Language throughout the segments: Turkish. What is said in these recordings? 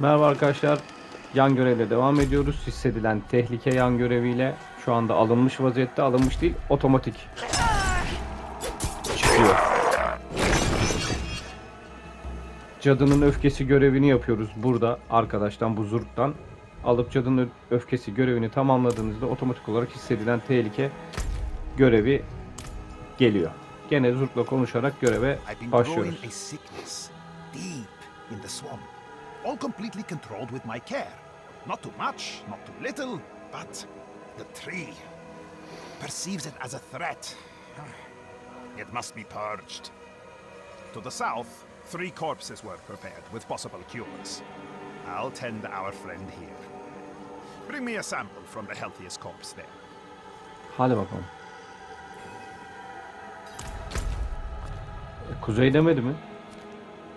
Merhaba arkadaşlar. Yan görevle devam ediyoruz. Hissedilen tehlike yan göreviyle şu anda alınmış vaziyette. Alınmış değil, otomatik çıkıyor. Cadının öfkesi görevini yapıyoruz burada arkadaştan bu zurttan. Alıp cadının öfkesi görevini tamamladığınızda otomatik olarak hissedilen tehlike görevi geliyor. Gene zurtla konuşarak göreve başlıyoruz. All completely controlled with my care. Not too much, not too little, but the tree perceives it as a threat. It must be purged. To the south, three corpses were prepared with possible cures. I'll tend our friend here. Bring me a sample from the healthiest corpse there. Hadi bakalım. Kuzey demedi mi?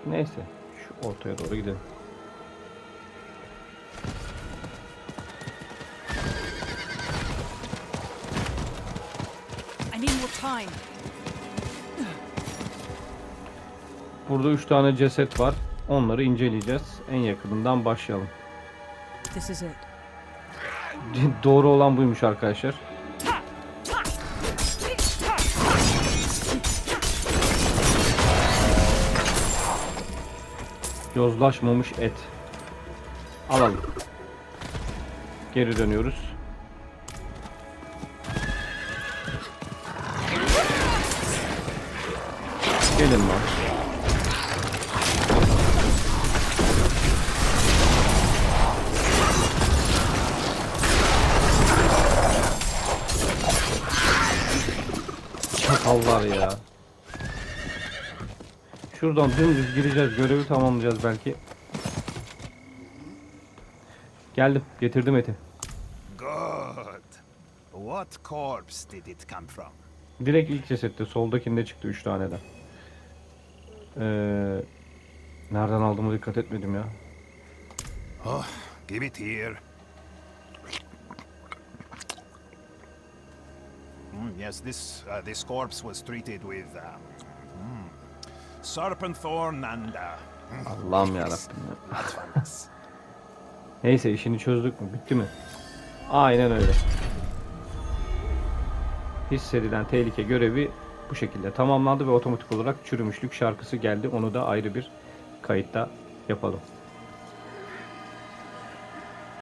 Neyse. Şu ortaya doğru gidelim. Burada üç tane ceset var. Onları inceleyeceğiz. En yakınından başlayalım. This is it. Doğru olan buymuş arkadaşlar. Yozlaşmamış et. Alalım. Geri dönüyoruz. Gelin lan. Çakallar ya. Şuradan dümdüz gireceğiz. Görevi tamamlayacağız belki. Geldim. Getirdim eti. Good. What corpse did it come from? Direkt ilk cesette. Soldakinde çıktı 3 taneden. Ee, nereden aldığıma dikkat etmedim ya. Oh, give it here. Mm, yes, this uh, this corpse was treated with uh, mm, serpent thorn and uh, Allah'ım yarabbim ya. Neyse işini çözdük mü? Bitti mi? Aynen öyle. Hissedilen tehlike görevi bu şekilde tamamlandı ve otomatik olarak çürümüşlük şarkısı geldi. Onu da ayrı bir kayıtta yapalım.